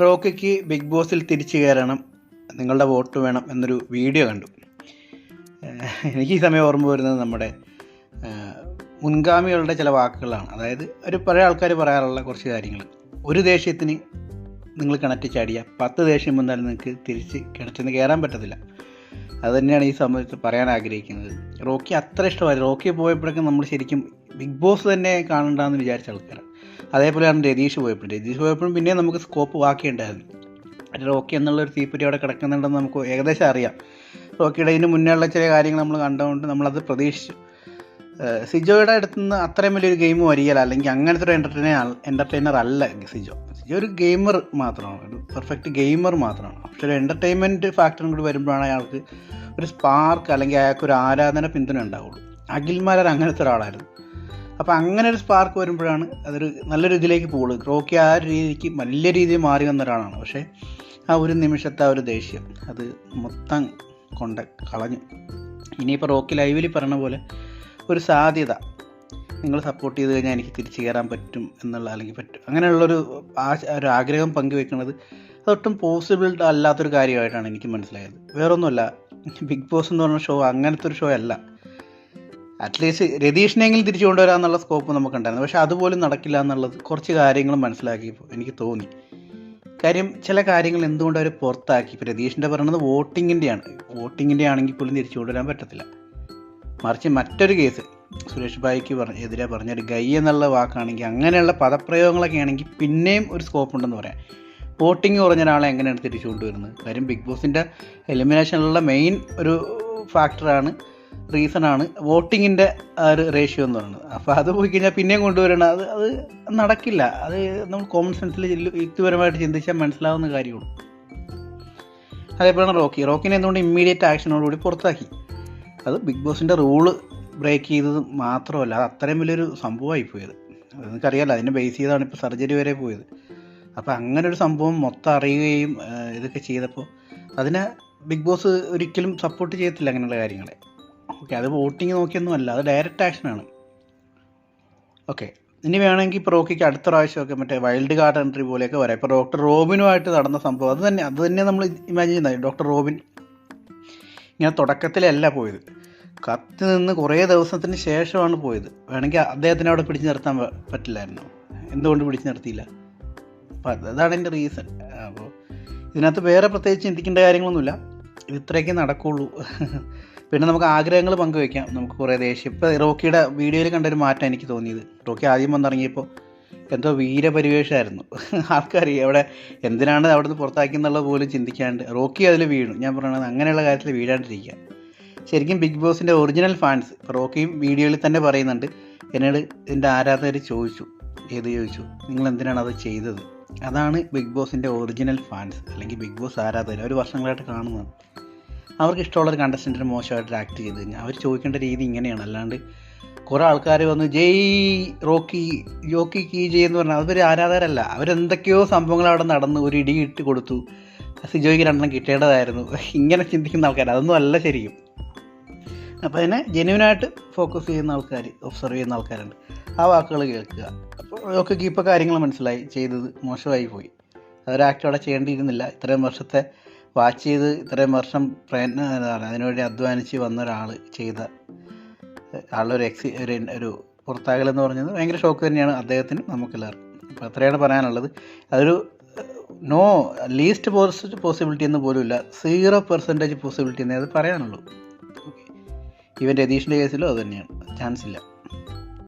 റോക്കിക്ക് big ബോസിൽ തിരിച്ചു കയറണം നിങ്ങളുടെ വോട്ട് വേണം എന്നൊരു വീഡിയോ കണ്ടു. എനിക്ക് ഈ സമയം ഓർമ്മ വരുന്നത് നമ്മുടെ മുൻഗാമികളുടെ ചില വാക്കുകളാണ്. അതായത് ഒരു പഴയ ആൾക്കാർ പറയാറുള്ള കുറച്ച് കാര്യങ്ങൾ ഒരു ദേഷ്യത്തിന് നിങ്ങൾ കിണറ്റ് ചാടിയ പത്ത് ദേഷ്യം വന്നാലും നിങ്ങൾക്ക് തിരിച്ച് കിണറ്റിൽ നിന്ന് കയറാൻ പറ്റത്തില്ല. അത് തന്നെയാണ് ഈ സമയത്ത് പറയാൻ ആഗ്രഹിക്കുന്നത്. റോക്കി അത്ര ഇഷ്ടമായി റോക്കി പോയപ്പോഴൊക്കെ നമ്മൾ ശരിക്കും ബിഗ് ബോസ് തന്നെ കാണണ്ടെന്ന് വിചാരിച്ച ആൾക്കാരാണ്. അതേപോലെയാണ് രതീഷ് പോയപ്പോൾ രതീഷ് പോയപ്പോഴും പിന്നെ നമുക്ക് സ്കോപ്പ് ബാക്കിയുണ്ടായിരുന്നു. റോക്കി എന്നുള്ളൊരു തീപ്പറ്റി അവിടെ കിടക്കുന്നുണ്ടെന്ന് നമുക്ക് ഏകദേശം അറിയാം. റോക്കിയുടെ ഇതിന് മുന്നേ ഉള്ള ചില കാര്യങ്ങൾ നമ്മൾ കണ്ടുകൊണ്ട് നമ്മളത് പ്രതീക്ഷിച്ചു. സിജോയുടെ അടുത്ത് നിന്ന് അത്രയും വലിയൊരു ഗെയിം വരികയില്ല. അല്ലെങ്കിൽ അങ്ങനത്തെ ഒരു എന്റർടൈനർ എന്റർടൈനർ അല്ല സിജോ. സിജോ ഒരു ഗെയിമർ മാത്രമാണ്. ഒരു പെർഫെക്റ്റ് ഗെയിമർ മാത്രമാണ്. പക്ഷെ ഒരു എന്റർടൈൻമെന്റ് ഫാക്ടറും കൂടി വരുമ്പോഴാണ് അയാൾക്ക് ഒരു സ്പാർക്ക് അല്ലെങ്കിൽ അയാൾക്ക് ഒരു ആരാധന പിന്തുണ ഉണ്ടാവുള്ളൂ. അഖിൽമാരർ അങ്ങനത്തെ ഒരാളായിരുന്നു. അപ്പോൾ അങ്ങനെ ഒരു സ്പാർക്ക് വരുമ്പോഴാണ് അതൊരു നല്ലൊരു ഇതിലേക്ക് പോകുള്ളൂ റോക്കി ആ ഒരു രീതിക്ക് വലിയ രീതിയിൽ മാറി വന്ന ഒരാളാണ്. പക്ഷേ ആ ഒരു നിമിഷത്തെ ആ ഒരു ദേഷ്യം അത് മൊത്തം കൊണ്ട് കളഞ്ഞു. ഇനിയിപ്പോൾ റോക്കി ലൈവിൽ പറഞ്ഞ പോലെ ഒരു സാധ്യത. നിങ്ങൾ സപ്പോർട്ട് ചെയ്ത് കഴിഞ്ഞാൽ എനിക്ക് തിരിച്ചു കയറാൻ പറ്റും എന്നുള്ള അല്ലെങ്കിൽ പറ്റും. അങ്ങനെയുള്ളൊരു ആ ഒരു ആഗ്രഹം പങ്കുവെക്കുന്നത് അതൊട്ടും പോസിബിൾ അല്ലാത്തൊരു കാര്യമായിട്ടാണ് എനിക്ക് മനസ്സിലായത്. വേറൊന്നുമല്ല ബിഗ് ബോസ് എന്ന് പറഞ്ഞ ഷോ അങ്ങനത്തെ ഒരു ഷോ അല്ല. അറ്റ്ലീസ്റ്റ് രതീഷിനെങ്കിലും തിരിച്ചു കൊണ്ടുവരാമെന്നുള്ള സ്കോപ്പ് നമുക്കുണ്ടായിരുന്നു. പക്ഷെ അതുപോലും നടക്കില്ല എന്നുള്ളത് കുറച്ച് കാര്യങ്ങൾ മനസ്സിലാക്കിയപ്പോൾ എനിക്ക് തോന്നി. കാര്യം ചില കാര്യങ്ങൾ എന്തുകൊണ്ട് അവർ പുറത്താക്കി? ഇപ്പോൾ രതീഷിന്റെ പറയുന്നത് വോട്ടിങ്ങിന്റെയാണ്. വോട്ടിങ്ങിന്റെ ആണെങ്കിൽ പോലും തിരിച്ചു കൊണ്ടുവരാൻ പറ്റത്തില്ല. മറിച്ച് മറ്റൊരു കേസ് സുരേഷ് ഭായിക്ക് പറഞ്ഞ എതിരെ പറഞ്ഞൊരു ഗൈ എന്നുള്ള വാക്കാണെങ്കിൽ അങ്ങനെയുള്ള പദപ്രയോഗങ്ങളൊക്കെ ആണെങ്കിൽ പിന്നെയും ഒരു സ്കോപ്പ് ഉണ്ടെന്ന് പറയാം. വോട്ടിംഗ് കുറഞ്ഞ ഒരാളെ എങ്ങനെയാണ് തിരിച്ചു കൊണ്ടുവരുന്നത്? കാര്യം ബിഗ് ബോസിന്റെ എലിമിനേഷനിലുള്ള മെയിൻ ഒരു ഫാക്ടറാണ് റീസണാണ് വോട്ടിങ്ങിന്റെ ഒരു റേഷ്യോ എന്ന് പറയുന്നത്. അപ്പോൾ അത് പോയി കഴിഞ്ഞാൽ പിന്നെയും കൊണ്ടുവരണം. അത് അത് നടക്കില്ല. അത് നമ്മൾ കോമൺ സെൻസിൽ യുക്തിപരമായിട്ട് ചിന്തിച്ചാൽ മനസ്സിലാവുന്ന കാര്യമുള്ളൂ അതേപോലെയാണ് റോക്കി. റോക്കിനെ എന്തുകൊണ്ട് ഇമ്മീഡിയറ്റ് ആക്ഷനോടുകൂടി പുറത്താക്കി? അത് ബിഗ് ബോസിന്റെ റൂൾ ബ്രേക്ക് ചെയ്തത് മാത്രമല്ല അത് അത്രയും വലിയൊരു സംഭവമായി പോയത്. നിങ്ങൾക്കറിയാലോ അതിനെ ബേസ് ചെയ്താണ് ഇപ്പോൾ സർജറി വരെ പോയത്. അപ്പോൾ അങ്ങനെ ഒരു സംഭവം മൊത്തം അറിയുകയും ഇതൊക്കെ ചെയ്തപ്പോൾ അതിനെ ബിഗ് ബോസ് ഒരിക്കലും സപ്പോർട്ട് ചെയ്യത്തില്ല അങ്ങനെയുള്ള കാര്യങ്ങളെ. ഓക്കെ അത് വോട്ടിങ് നോക്കിയൊന്നും അല്ല അത് ഡയറക്റ്റ് ആക്ഷനാണ്. ഓക്കെ ഇനി വേണമെങ്കിൽ ഇപ്പോൾ റോക്കിക്ക് അടുത്ത പ്രാവശ്യമൊക്കെ മറ്റേ വൈൽഡ് കാർഡ് എൻട്രി പോലെയൊക്കെ വരാം. ഇപ്പോൾ ഡോക്ടർ റോബിനുമായിട്ട് നടന്ന സംഭവം അത് തന്നെ അത് തന്നെ നമ്മൾ ഇമാജിൻ ചെയ്യുന്നത്. ഡോക്ടർ റോബിൻ ഇങ്ങനെ തുടക്കത്തിലല്ല പോയത്. കത്ത് നിന്ന് കുറേ ദിവസത്തിന് ശേഷമാണ് പോയത്. വേണമെങ്കിൽ അദ്ദേഹത്തിനെ അവിടെ പിടിച്ചു നിർത്താൻ പറ്റില്ലായിരുന്നു. എന്തുകൊണ്ട് പിടിച്ചു നിർത്തിയില്ല? അപ്പം അത് അതാണ് എന്റെ റീസൺ. അപ്പോൾ ഇതിനകത്ത് വേറെ പ്രത്യേകിച്ച് ചിന്തിക്കേണ്ട കാര്യങ്ങളൊന്നുമില്ല. ഇത് ഇത്രയൊക്കെ നടക്കുള്ളൂ. പിന്നെ നമുക്ക് ആഗ്രഹങ്ങൾ പങ്കുവയ്ക്കാം നമുക്ക് കുറേ ദേഷ്യം. ഇപ്പോൾ റോക്കിയുടെ വീഡിയോയിൽ കണ്ടൊരു മാറ്റം എനിക്ക് തോന്നിയത്. റോക്കി ആദ്യം വന്നിറങ്ങിയപ്പോൾ എന്തോ വീരപരിവേഷമായിരുന്നു ആൾക്കാർ അവിടെ എന്തിനാണ് അവിടുന്ന് പുറത്താക്കി എന്നുള്ളത് പോലും ചിന്തിക്കാണ്ട് റോക്കി അതിൽ വീണു. ഞാൻ പറയണത് അങ്ങനെയുള്ള കാര്യത്തിൽ വീഴാണ്ടിരിക്കുക. ശരിക്കും ബിഗ് ബോസിന്റെ ഒറിജിനൽ ഫാൻസ് റോക്കിയും വീഡിയോയിൽ തന്നെ പറയുന്നുണ്ട്. എന്നോട് എന്റെ ആരാധകർ ചോദിച്ചു. ഏത് ചോദിച്ചു? നിങ്ങൾ എന്തിനാണ് അത് ചെയ്തത്? അതാണ് ബിഗ് ബോസിന്റെ ഒറിജിനൽ ഫാൻസ് അല്ലെങ്കിൽ ബിഗ് ബോസ് ആരാധകർ അവർ വർഷങ്ങളായിട്ട് കാണുന്നതാണ് അവർക്ക് ഇഷ്ടമുള്ള ഒരു കണ്ടസ്റ്റന്റിന് മോശമായിട്ട് ആക്ട് ചെയ്ത് കഴിഞ്ഞാൽ അവർ ചോദിക്കേണ്ട രീതി ഇങ്ങനെയാണ്. അല്ലാണ്ട് കുറേ ആൾക്കാർ വന്ന് ജയ് റോക്കി യോക്കി കീ ജയ് എന്ന് പറഞ്ഞാൽ അതൊരു ആരാധകരല്ല. അവരെന്തൊക്കെയോ സംഭവങ്ങൾ അവിടെ നടന്ന് ഒരു ഇടി ഇട്ട് കൊടുത്തു. സിജോയ്ക്ക് രണ്ടെണ്ണം കിട്ടേണ്ടതായിരുന്നു. ഇങ്ങനെ ചിന്തിക്കുന്ന ആൾക്കാർ അതൊന്നും അല്ല ശരിക്കും. അപ്പോൾ അതിനെ ജെന്യൂനായിട്ട് ഫോക്കസ് ചെയ്യുന്ന ആൾക്കാർ ഒബ്സർവ് ചെയ്യുന്ന ആൾക്കാരുണ്ട്. ആ വാക്കുകൾ കേൾക്കുക. അപ്പോൾ ഒക്കെ ഇപ്പോൾ കാര്യങ്ങൾ മനസ്സിലായി. ചെയ്തത് മോശമായി പോയി. അതൊരു ആക്ട് അവിടെ ചെയ്യേണ്ടിയിരുന്നില്ല. ഇത്രയും വർഷത്തെ വാച്ച് ചെയ്ത് ഇത്രയും വർഷം പ്രയത്നം അതിനുവേണ്ടി അധ്വാനിച്ച് വന്ന ഒരാൾ ചെയ്ത ആളൊരു എക്സി ഒരു ഒരു പുറത്താകലെന്ന് പറഞ്ഞത് ഭയങ്കര ഷോക്ക് തന്നെയാണ് അദ്ദേഹത്തിന് നമുക്കെല്ലാവർക്കും. അപ്പോൾ അത്രയാണ് പറയാനുള്ളത്. അതൊരു നോ ലീസ്റ്റ് പോസിറ്റ് പോസിബിലിറ്റി എന്ന് പോലുമില്ല സീറോ പെർസെന്റേജ് പോസിബിലിറ്റി എന്നേ അത് പറയാനുള്ളൂ. ഈവൻ രതീഷിന്റെ കേസിലും അതുതന്നെയാണ് ചാൻസ് ഇല്ല.